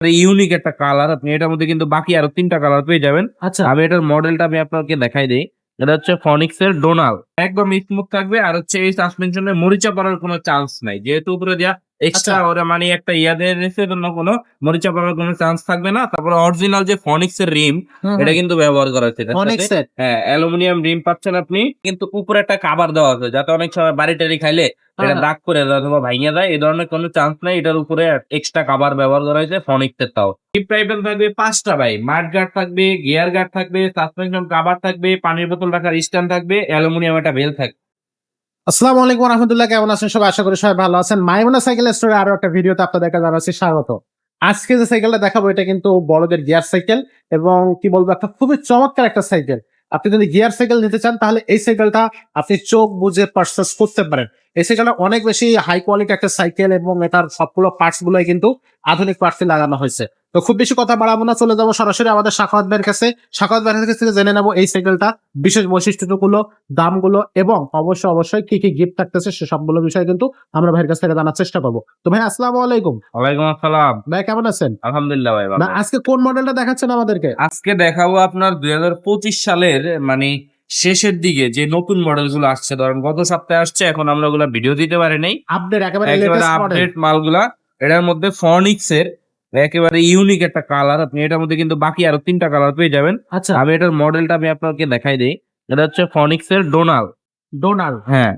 Unique একটা colour আপনি এটার মধ্যে কিন্তু বাকি আরও তিনটা কালার পেয়ে যাবেন। আচ্ছা। আমি এটার মডেলটা আমি আপনাকে দেখাই দিই। এটা হচ্ছে ফনিক্স এর ডোনাল একদম স্মুথ থাকবে আর হচ্ছে এই সাসপেনশনে মরিচা পড়ার কোনো চান্স নাই। যেহেতু উপরে দেওয়া এক্সট্রা। ওরা মানে একটা ইয়া দিয়ে রেখেছে জন্য কোনো মরিচা পড়ার কোনো চান্স থাকবে না। তারপরে অরিজিনাল যে ফনিক্স এর রিম এটা কিন্তু ব্যবহার করা হচ্ছে হ্যাঁ অ্যালুমিনিয়াম রিম পাচ্ছেন আপনি কিন্তু উপরে একটা কাবার দেওয়া আছে যাতে অনেক সময় বাড়ি টাড়ি খাইলে এটা হ্যাঁ। দাগ করে দেয় অথবা ভাঙিয়ে দেয় এই ধরনের কোনো চান্স নাই। এটার উপরে এক্সট্রা কাবার ব্যবহার করা হয়েছে ফনিক্স এর তাও। হিপ টাইপের থাকবে পাঁচটা ভাই মাড গার্ড থাকবে গিয়ার গার্ড থাকবে সাসপেনশন কাবার থাকবে পানির বোতল রাখার স্ট্যান্ড থাকবে অ্যালুমিনিয়াম একটা বেল থাকবে। আসসালামু আলাইকুম রহমতুল্লাহ, কেমন আছেন সবাই? আশা করি সবাই ভালো আছেন। মাইমুনা সাইকেল স্টোরে আরও একটা ভিডিওতে আপনাদেরকে জানাচ্ছি স্বাগত। আজকে যে সাইকেলটা দেখাবো, এটা কিন্তু বড়দের গিয়ার সাইকেল এবং কি বলব, একটা খুবই চমৎকার একটা সাইকেল। আপনি যদি গিয়ার সাইকেল নিতে চান, তাহলে এই সাইকেলটা আপনি চোখ বুঝে পারচেস করতে পারেন। এই সাইকেলটা অনেক বেশি হাই কোয়ালিটি একটা সাইকেল এবং এটার সবগুলো পার্টস গুলোই কিন্তু আধুনিক পার্টসে লাগানো হয়েছে। তো খুব বেশি কথা বাড়াবো না চলে যাব সরাসরি আমাদের শাখাওয়াত ভাইয়ের কাছে। শাখাওয়াত ভাইয়ের কাছ থেকে জেনে নেব এই সাইকেলটা বিশেষ বৈশিষ্ট্যগুলো দামগুলো এবং অবশ্যই অবশ্যই কি কি গিফট থাকতেছে সে সবগুলো বিষয় কিন্তু আমরা ভাইয়ের কাছ থেকে জানার চেষ্টা করব। তো ভাই আসসালামু আলাইকুম। ওয়ালাইকুম আসসালাম। ভাই কেমন আছেন? আলহামদুলিল্লাহ ভাই না আজকে কোন মডেলটা দেখাচ্ছেন আমাদেরকে? আজকে দেখাবো আপনার দুই হাজার পঁচিশ সালের মানে শেষের দিকে যে নতুন মডেলগুলো আসছে। ধরেন গত সপ্তাহে আসছে এখন আমরা ওগুলা ভিডিও দিতে পারি নাই। আপডেট একেবারে আপডেট মালগুলা। এটার মধ্যে ফনিক্স এর একেবারে ইউনিক একটা কালার আপনি এটার মধ্যে কিন্তু বাকি আরও তিনটা কালার পেয়ে যাবেন। আচ্ছা। আমি এটার মডেলটা আমি আপনাকে দেখাই দিই। এটা হচ্ছে ফনিক্স এর ডোনাল ডোনাল হ্যাঁ।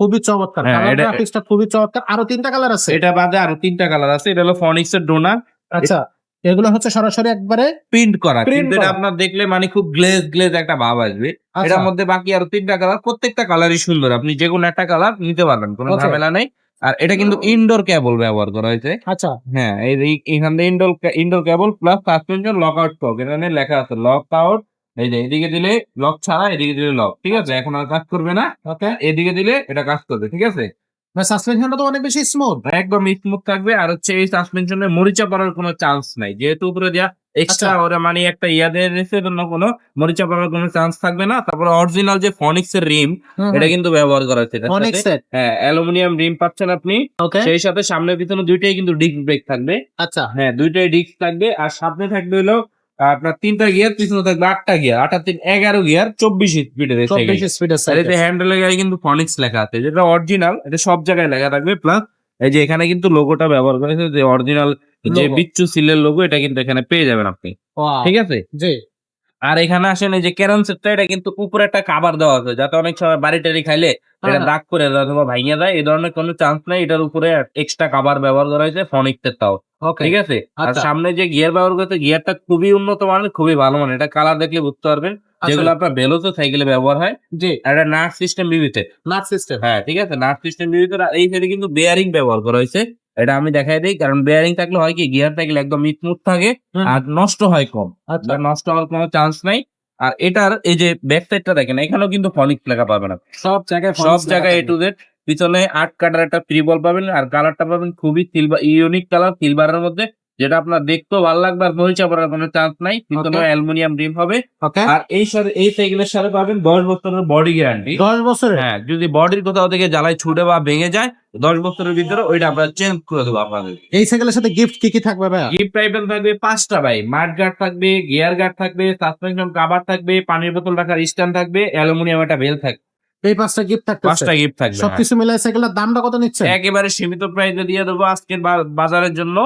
খুবই চমৎকার। হ্যাঁ, গ্রাফিক্সটা খুবই চমৎকার। আরও তিনটা কালার আছে? এটা বাদে আরও তিনটা কালার আছে। এটা হলো ফনিক্স এর ডোনাল আচ্ছা এগুলো হচ্ছে সরাসরি একবারে প্রিন্ট করা। কিন্তু এটা আপনার দেখলে মানে খুব গ্লেজ গ্লেজ একটা ভাব আসবে। আচ্ছা, এটার মধ্যে বাকি আরও তিনটা কালার প্রত্যেকটা কালারই সুন্দর। আপনি যে কোনো একটা কালার নিতে পারবেন কোনো. ঝামেলা নেই। আর এটা কিন্তু ইনডোর কেবল ব্যবহার করা হয়েছে। আচ্ছা। হ্যাঁ এই এখান থেকে indoor indoor cable plus suspension lock out cock এখানে লেখা আছে লক আউট এই যে এদিকে দিলে লক ছাড়া এদিকে দিলে লক ঠিক আছে? এখন আর কাজ করবে না ওকে এদিকে দিলে এটা কাজ করবে ঠিক আছে? সাসপেনশনটা তো অনেক বেশি স্মুথ একদম স্মুথ থাকবে আর হচ্ছে এই সাসপেনশনে মরিচা পড়ার কোনো চান্স নাই যেহেতু উপরে দেওয়া এক্সট্রা। ওরা মানে একটা ইয়া দিয়ে জন্য কোনো মরিচা পড়ার কোনো চান্স থাকবে না। তারপরে অরিজিনাল যে ফনিক্স এর রিম এটা কিন্তু ব্যবহার করা হচ্ছে হ্যাঁ অ্যালুমিনিয়াম রিম পাচ্ছেন আপনি। সেই সাথে সামনে পিছনে দুইটাই কিন্তু ডিস্ক ব্রেক থাকবে। আচ্ছা। হ্যাঁ দুইটাই ডিস্ক থাকবে। আর সামনে থাকবে হলো আপনার তিনটা গিয়ার পিছনে থাকবে আটটা গিয়ার আটটা তিন এগারো গিয়ার চব্বিশ স্পিডের চব্বিশ স্পিডের এতে হ্যান্ডেলের গায়ে কিন্তু ফনিক্স লেখা আছে। যেটা অরিজিনাল এটা সব জায়গায় লেখা থাকবে। প্লাস এই যে এখানে কিন্তু লোগোটা ব্যবহার করেছে যে অরিজিনাল যে বিচ্ছু সিলের লোগো এটা কিন্তু এখানে পেয়ে যাবেন আপনি। ঠিক আছে? জি। আর এখানে আসেন এই যে ক্যারন সেটটা এটা কিন্তু উপরে একটা কাবার দেওয়া আছে যাতে অনেক সময় বাড়ি টাড়ি খাইলে এটা হ্যাঁ। দাগ করে দেয় অথবা ভাঙিয়ে দেয় এই ধরনের কোনো চান্স নাই এটার উপরে এক্সট্রা কাবার ব্যবহার করা হয়েছে ফনিক্স এর তাও। ঠিক আছে? আর আচ্ছা। সামনে যে গিয়ার ব্যবহার করতে গিয়ারটা খুবই উন্নত মানের খুবই ভালো মানের। এটা কালার দেখলে বুঝতে পারবেন। যেগুলো আপনার বেলোতে সাইকেলে ব্যবহার হয় জি। এটা নাট সিস্টেম বিবিতে। নাট সিস্টেম হ্যাঁ ঠিক আছে? নাট সিস্টেম বিবিতে আর এই সাইডে কিন্তু বেয়ারিং ব্যবহার করা হয়েছে। এটা আমি দেখাই দিই কারণ বেয়ারিং থাকলে হয় কি গিয়ার থাকলে একদম স্মুথ থাকে আর নষ্ট হয় কম। আচ্ছা। আর নষ্ট হওয়ার কোনো চান্স নাই। আর এটার এই যে ব্যাক সাইডটা দেখেন এখানেও কিন্তু ফনিক্স লেখা পাবেন সব জায়গায় সব জায়গায় এ টু জেড পিছনে আট কাটার একটা ফ্রি বল পাবেন আর কালারটা পাবেন খুবই সিলভার ইউনিক কালার সিলভারের মধ্যে যেটা আপনার দেখতেও ভালো লাগবে আর মরিচা পড়ার কোনো চান্স নাই Okay. অ্যালুমিনিয়াম রিম হবে। আর এই সাথে এই সাইকেলের সাথে পাবেন দশ বছরের বডি গ্যারান্টি দশ বছর হ্যাঁ যদি বডির কোথাও থেকে জ্বালাই ছুটে বা ভেঙে যায় দশ বছরের ভিতরে ওইটা আমরা চেঞ্জ করে দেবো আপনাদের। এই সাইকেলের সাথে গিফট কি কি থাকবে ভাইয়া? গিফট আইটেম থাকবে পাঁচটা ভাই। মাড গার্ড থাকবে গিয়ার গার্ড থাকবে সাসপেনশন কাভার থাকবে পানির বোতল রাখার স্ট্যান্ড থাকবে অ্যালুমিনিয়াম একটা বেল থাকবে। এই পাঁচটা গিফট থাকবে পাঁচটা গিফট থাকবে হ্যাঁ। সবকিছু মিলাই সাইকেলের দামটা কত নিচ্ছে একেবারে সীমিত প্রাইসে দিয়ে দেবো আজকের বাজারের জন্য।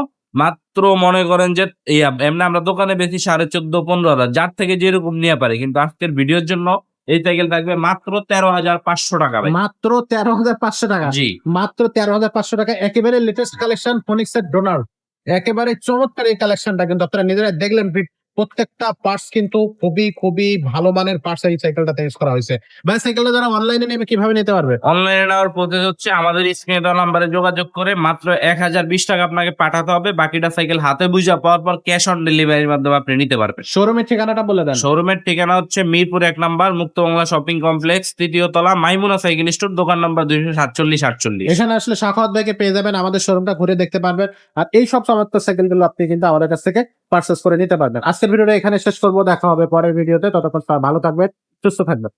মাত্র মনে করেন যে এমনি আমরা দোকানে বেশি সাড়ে চোদ্দ পনেরো হাজার যার থেকে যেরকম নিয়ে পারি। কিন্তু আজকের ভিডিওর জন্য এই সাইকেল থাকবে মাত্র তেরো হাজার পাঁচশো টাকা মাত্র তেরো হাজার পাঁচশো টাকা। জি। মাত্র তেরো হাজার পাঁচশো টাকা। একেবারে লেটেস্ট কালেকশন ফোনিক্স এর ডোনার একেবারে চমৎকার এই কালেকশনটা কিন্তু আপনারা নিজেরা দেখলেন। প্রত্যেকটা পার্টস কিন্তু খুবই খুবই ভালো মানের পার্টস এই সাইকেলটাতে ইউজ করা হয়েছে। ভাই সাইকেলটা যারা অনলাইনে নেবে কীভাবে নিতে পারবে? অনলাইনে নেওয়ার প্রসেস হচ্ছে আমাদের স্ক্রিনে দেওয়া নাম্বারে যোগাযোগ করে মাত্র এক হাজার বিশ টাকা আপনাকে পাঠাতে হবে। বাকিটা সাইকেল হাতে বুঝা পাওয়ার পর ক্যাশ অন ডেলিভারির মাধ্যমে আপনি নিতে পারবেন। শোরুমের ঠিকানাটা বলে দেন। শোরুমের ঠিকানা হচ্ছে মিরপুর এক নাম্বার মুক্তবাংলা শপিং কমপ্লেক্স তৃতীয় তলা মাইমুনা সাইকেল স্টোর দোকান নাম্বার দুইশো সাতচল্লিশ আটচল্লিশ। এখানে আসলে শাখাওয়াত ভাইকে পেয়ে যাবেন। আমাদের শোরুমটা ঘুরে দেখতে পারবেন। আর এই সব চমৎকার সাইকেলগুলো আপনি কিন্তু আমাদের কাছ থেকে পারচেস করে নিতে পারবেন। আজকের ভিডিওটা এখানে শেষ করব। দেখা হবে পরের ভিডিওতে। ততক্ষণ ভালো থাকবেন, সুস্থ থাকবেন।